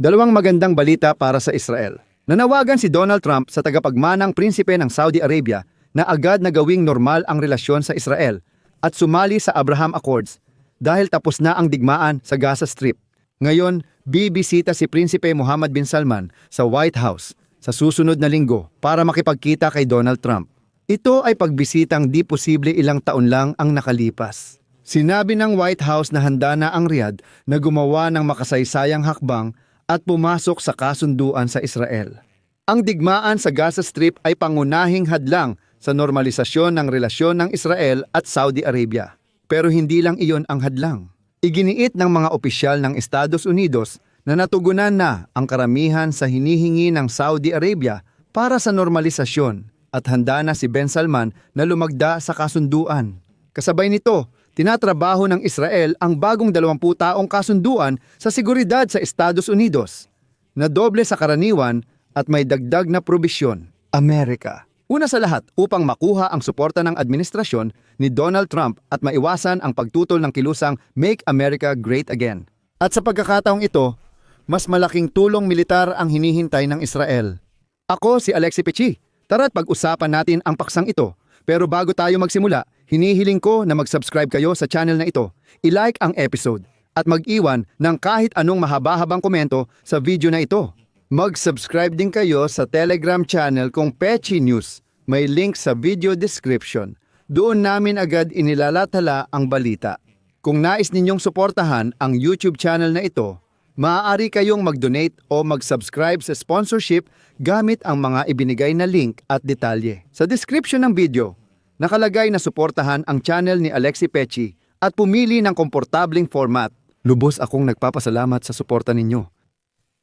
Dalawang magandang balita para sa Israel. Nanawagan si Donald Trump sa tagapagmanang prinsipe ng Saudi Arabia na agad na gawing normal ang relasyon sa Israel at sumali sa Abraham Accords dahil tapos na ang digmaan sa Gaza Strip. Ngayon, bibisita si Prinsipe Muhammad bin Salman sa White House sa susunod na linggo para makipagkita kay Donald Trump. Ito ay pagbisitang di posible ilang taon lang ang nakalipas. Sinabi ng White House na handa na ang Riyadh na gumawa ng makasaysayang hakbang at pumasok sa kasunduan sa Israel. Ang digmaan sa Gaza Strip ay pangunahing hadlang sa normalisasyon ng relasyon ng Israel at Saudi Arabia. Pero hindi lang iyon ang hadlang. Iginiit ng mga opisyal ng Estados Unidos na natugunan na ang karamihan sa hinihingi ng Saudi Arabia para sa normalisasyon at handa na si Ben Salman na lumagda sa kasunduan. Kasabay nito, tinatrabaho ng Israel ang bagong 20 taong kasunduan sa seguridad sa Estados Unidos na doble sa karaniwan at may dagdag na probisyon. Amerika. Una sa lahat, upang makuha ang suporta ng administrasyon ni Donald Trump at maiwasan ang pagtutol ng kilusang Make America Great Again. At sa pagkakataong ito, mas malaking tulong militar ang hinihintay ng Israel. Ako si Alexi Pichi. Tara't pag-usapan natin ang paksang ito. Pero bago tayo magsimula, hinihiling ko na mag-subscribe kayo sa channel na ito, i-like ang episode, at mag-iwan ng kahit anong mahaba-habang komento sa video na ito. Mag-subscribe din kayo sa Telegram channel kong Pechi News. May link sa video description. Doon namin agad inilalathala ang balita. Kung nais ninyong suportahan ang YouTube channel na ito, maaari kayong mag-donate o mag-subscribe sa sponsorship gamit ang mga ibinigay na link at detalye. Sa description ng video, nakalagay na suportahan ang channel ni Alexi Pechi at pumili ng komportabling format. Lubos akong nagpapasalamat sa suporta ninyo.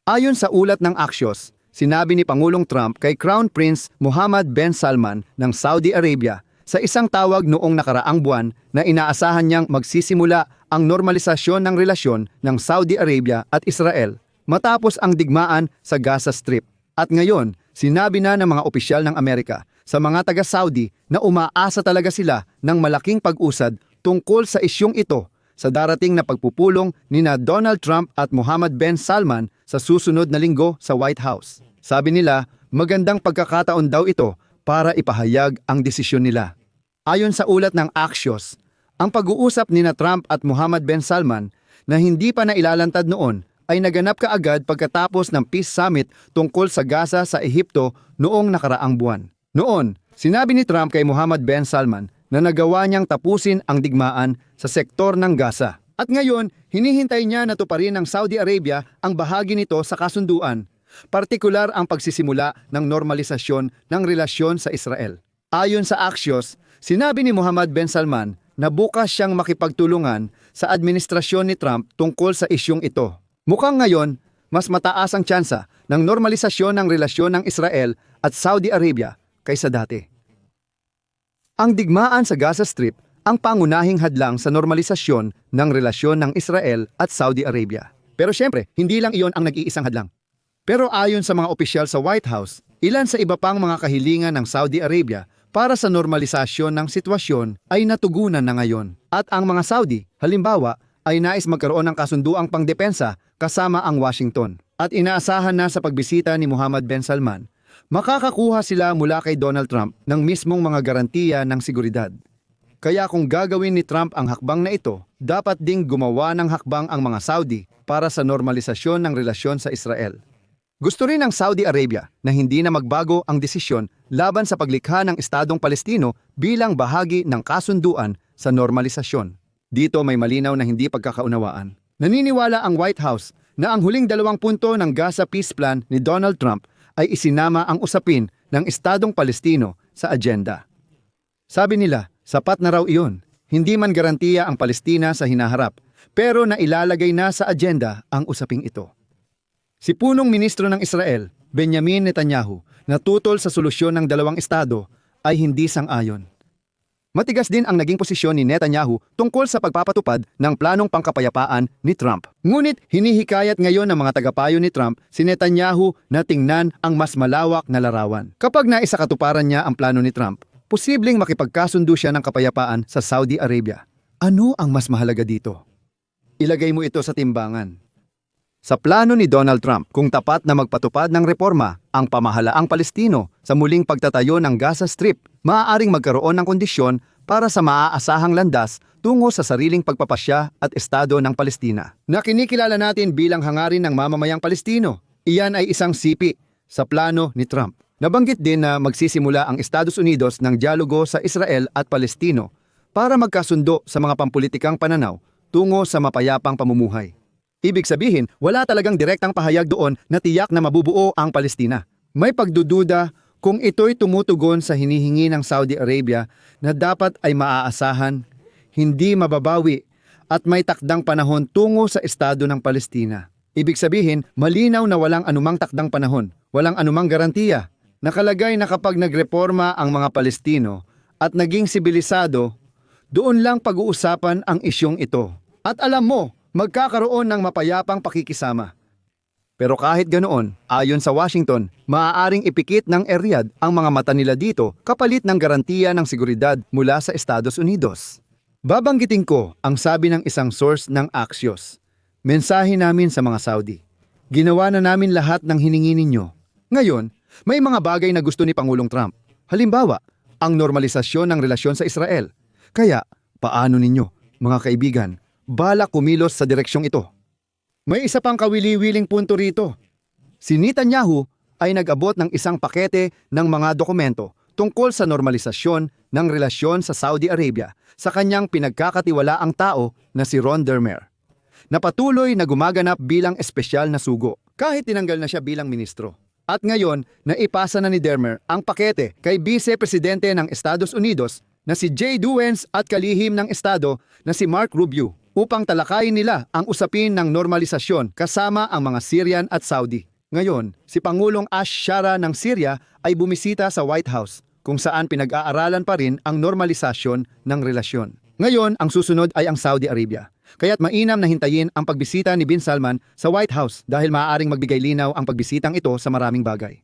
Ayon sa ulat ng Axios, sinabi ni Pangulong Trump kay Crown Prince Mohammed bin Salman ng Saudi Arabia sa isang tawag noong nakaraang buwan na inaasahan niyang magsisimula ang normalisasyon ng relasyon ng Saudi Arabia at Israel matapos ang digmaan sa Gaza Strip. At ngayon, sinabi na ng mga opisyal ng Amerika sa mga taga-Saudi na umaasa talaga sila ng malaking pag-usad tungkol sa isyong ito sa darating na pagpupulong ni na Donald Trump at Mohammed Ben Salman sa susunod na linggo sa White House. Sabi nila, magandang pagkakataon daw ito para ipahayag ang desisyon nila. Ayon sa ulat ng Axios, ang pag-uusap ni na Trump at Mohammed Ben Salman na hindi pa nailalantad noon ay naganap kaagad pagkatapos ng Peace Summit tungkol sa Gaza sa Ehipto noong nakaraang buwan. Noon, sinabi ni Trump kay Mohammed Ben Salman na nagawa niyang tapusin ang digmaan sa sektor ng Gaza. At ngayon, hinihintay niya na tuparin ng Saudi Arabia ang bahagi nito sa kasunduan, partikular ang pagsisimula ng normalisasyon ng relasyon sa Israel. Ayon sa Axios, sinabi ni Muhammad Ben Salman na bukas siyang makipagtulungan sa administrasyon ni Trump tungkol sa isyong ito. Mukhang ngayon, mas mataas ang tsansa ng normalisasyon ng relasyon ng Israel at Saudi Arabia kaysa dati. Ang digmaan sa Gaza Strip ang pangunahing hadlang sa normalisasyon ng relasyon ng Israel at Saudi Arabia. Pero syempre, hindi lang iyon ang nag-iisang hadlang. Pero ayon sa mga opisyal sa White House, ilan sa iba pang mga kahilingan ng Saudi Arabia para sa normalisasyon ng sitwasyon ay natugunan na ngayon. At ang mga Saudi, halimbawa, ay nais magkaroon ng kasunduang pangdepensa kasama ang Washington. At inaasahan na sa pagbisita ni Mohammed Ben Salman, makakakuha sila mula kay Donald Trump ng mismong mga garantiya ng seguridad. Kaya kung gagawin ni Trump ang hakbang na ito, dapat ding gumawa ng hakbang ang mga Saudi para sa normalisasyon ng relasyon sa Israel. Gusto rin ng Saudi Arabia na hindi na magbago ang desisyon laban sa paglikha ng Estadong Palestino bilang bahagi ng kasunduan sa normalisasyon. Dito may malinaw na hindi pagkakaunawaan. Naniniwala ang White House na ang huling dalawang punto ng Gaza Peace Plan ni Donald Trump ay isinama ang usapin ng Estadong Palestino sa agenda. Sabi nila, sapat na raw iyon. Hindi man garantiya ang Palestina sa hinaharap, pero nailalagay na sa agenda ang usaping ito. Si punong ministro ng Israel, Benjamin Netanyahu, na tutol sa solusyon ng dalawang estado ay hindi sang-ayon. Matigas din ang naging posisyon ni Netanyahu tungkol sa pagpapatupad ng planong pangkapayapaan ni Trump. Ngunit hinihikayat ngayon ng mga tagapayo ni Trump si Netanyahu na tingnan ang mas malawak na larawan. Kapag naisakatuparan niya ang plano ni Trump, posibleng makipagkasundo siya ng kapayapaan sa Saudi Arabia. Ano ang mas mahalaga dito? Ilagay mo ito sa timbangan. Sa plano ni Donald Trump kung tapat na magpatupad ng reforma ang pamahalaang Palestino sa muling pagtatayo ng Gaza Strip, maaaring magkaroon ng kondisyon para sa maaasahang landas tungo sa sariling pagpapasya at estado ng Palestina. Na kinikilala natin bilang hangarin ng mamamayang Palestino. Iyan ay isang sipi sa plano ni Trump. Nabanggit din na magsisimula ang Estados Unidos ng dialogo sa Israel at Palestino para magkasundo sa mga pampulitikang pananaw tungo sa mapayapang pamumuhay. Ibig sabihin, wala talagang direktang pahayag doon na tiyak na mabubuo ang Palestina. May pagdududa kung ito'y tumutugon sa hinihingi ng Saudi Arabia na dapat ay maaasahan, hindi mababawi at may takdang panahon tungo sa estado ng Palestina. Ibig sabihin, malinaw na walang anumang takdang panahon, walang anumang garantiya. Nakalagay na kapag nagreforma ang mga Palestino at naging sibilisado, doon lang pag-uusapan ang isyong ito. At alam mo, magkakaroon ng mapayapang pakikisama. Pero kahit ganoon, ayon sa Washington, maaaring ipikit ng Riyadh ang mga mata nila dito kapalit ng garantiya ng seguridad mula sa Estados Unidos. Babanggitin ko ang sabi ng isang source ng Axios. Mensahe namin sa mga Saudi. Ginawa na namin lahat ng hiningi ninyo. Ngayon, may mga bagay na gusto ni Pangulong Trump. Halimbawa, ang normalisasyon ng relasyon sa Israel. Kaya, paano ninyo, mga kaibigan, balak kumilos sa direksyong ito? May isa pang kawili-wiling punto rito. Si Netanyahu ay nag-abot ng isang pakete ng mga dokumento tungkol sa normalisasyon ng relasyon sa Saudi Arabia sa kanyang pinagkakatiwalaang tao na si Ron Dermer na patuloy na gumaganap bilang espesyal na sugo kahit tinanggal na siya bilang ministro. At ngayon, naipasa na ni Dermer ang pakete kay Vice Presidente ng Estados Unidos na si Jay Duens at kalihim ng Estado na si Mark Rubio upang talakayin nila ang usapin ng normalisasyon kasama ang mga Syrian at Saudi. Ngayon, si Pangulong Ash Shara ng Syria ay bumisita sa White House kung saan pinag-aaralan pa rin ang normalisasyon ng relasyon. Ngayon, ang susunod ay ang Saudi Arabia. Kaya't mainam na hintayin ang pagbisita ni Bin Salman sa White House dahil maaaring magbigay linaw ang pagbisitang ito sa maraming bagay.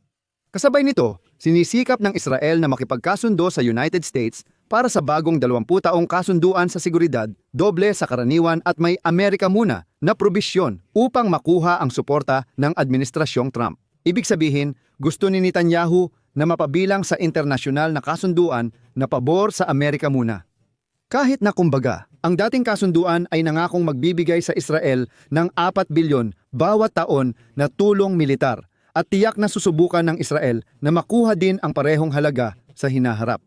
Kasabay nito, sinisikap ng Israel na makipagkasundo sa United States para sa bagong 20 taong kasunduan sa seguridad, doble sa karaniwan at may Amerika muna na probisyon upang makuha ang suporta ng Administrasyong Trump. Ibig sabihin, gusto ni Netanyahu na mapabilang sa internasyonal na kasunduan na pabor sa Amerika muna. Kahit na kumbaga, ang dating kasunduan ay nangakong magbibigay sa Israel ng 4 bilyon bawat taon na tulong militar at tiyak na susubukan ng Israel na makuha din ang parehong halaga sa hinaharap.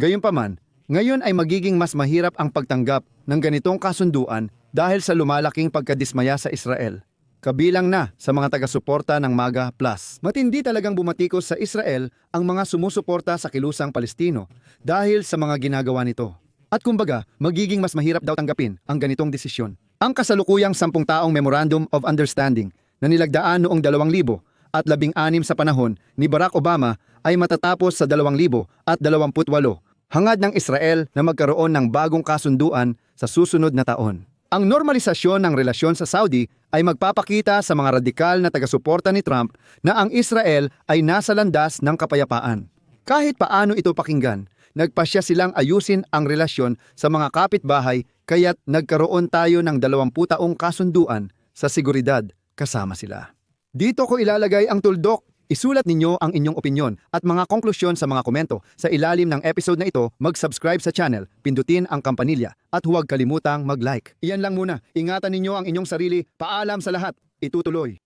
Gayunpaman, ngayon ay magiging mas mahirap ang pagtanggap ng ganitong kasunduan dahil sa lumalaking pagkadismaya sa Israel. Kabilang na sa mga taga-suporta ng MAGA Plus. Matindi talagang bumatikos sa Israel ang mga sumusuporta sa kilusang Palestino dahil sa mga ginagawa nito. At kumbaga, magiging mas mahirap daw tanggapin ang ganitong desisyon. Ang kasalukuyang sampung taong Memorandum of Understanding na nilagdaan noong 2000 at labing anim sa panahon ni Barack Obama ay matatapos sa 2028 hangad ng Israel na magkaroon ng bagong kasunduan sa susunod na taon. Ang normalisasyon ng relasyon sa Saudi ay magpapakita sa mga radikal na taga-suporta ni Trump na ang Israel ay nasa landas ng kapayapaan. Kahit paano ito pakinggan, nagpasya silang ayusin ang relasyon sa mga kapitbahay kaya't nagkaroon tayo ng 20 taong kasunduan sa seguridad kasama sila. Dito ko ilalagay ang tuldok. Isulat ninyo ang inyong opinyon at mga konklusyon sa mga komento. Sa ilalim ng episode na ito, mag-subscribe sa channel, pindutin ang kampanilya at huwag kalimutang mag-like. Iyan lang muna. Ingatan ninyo ang inyong sarili. Paalam sa lahat. Itutuloy.